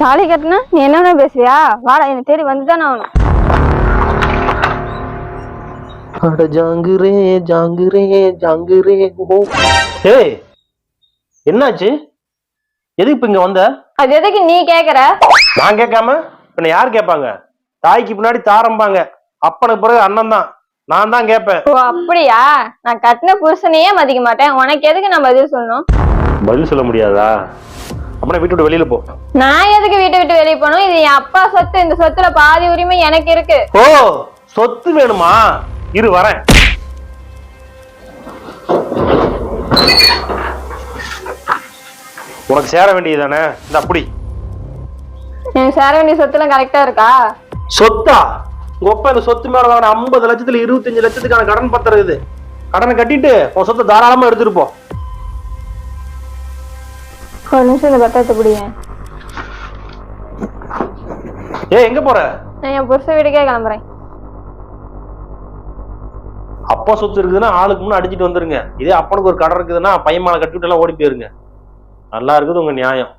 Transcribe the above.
தாலி கட்டினா நீ என்ன பேசுவியா? வாடா என்னை தேடி வந்துதானே ஆகணும். அட ஜாங்குரே ஜாங்குரே ஜாங்குரே ஓ. ஏய் என்னாச்சு? எதுக்கு இப்ப இங்க வந்த? அது எதுக்கு நீ கேக்குற? நான் கேட்காம? பின்ன யார் கேட்பாங்க? தாய்க்கு பின்னாடி தாரம்பாங்க. அப்பனுக்கு பிறகு அண்ணன் தான். நான் தான் கேட்பேன். ஓ அப்படியா? நான் கட்டின புருஷனையே மதிக்க மாட்டேன். உனக்கு எதுக்கு நான் பதில் சொல்லணும்? பதில் சொல்ல முடியாதா? அப்படின்னா வீட்டு விட்டு வெளியில போ. நான் எதுக்கு வீட்டை விட்டு வெளியே போகணும்? இது என் அப்பா சொத்து. இந்த சொத்துல பாதி உரிமை எனக்கு இருக்கு. ஓ சொத்து வேணுமா? இரு வரேன். உனக்கு சேர வேண்டியதுதானே இந்த அப்படி எனக்கு சேர வேண்டிய சொத்துலாம் கரெக்டா இருக்கா? சொத்தா? உங்க அப்பா இந்த சொத்து மேல வாங்கின ஐம்பது லட்சத்துல இருபத்தஞ்சு லட்சத்துக்கான கடன் பத்திரம் இது. கடனை கட்டிட்டு உன் சொத்தை தாராளமா எடுத்துட்டு போ. ஒரு நிமிஷம் இந்த பத்திரத்தை பிடிங்க ஏய் எங்க போற? நான் என் புருஷ வீட்டுக்கே கிளம்புறேன். அப்பா சொத்து இருக்குதுன்னா ஆளுக்கு முன்ன அடிச்சிட்டு வந்துருங்க. இதே அப்பனுக்கு ஒரு கடன் இருக்குதுன்னா பையன் மேல கட்டிவிட்டு எல்லாம் ஓடி போயிருங்க. நல்லா இருக்குது உங்க நியாயம்.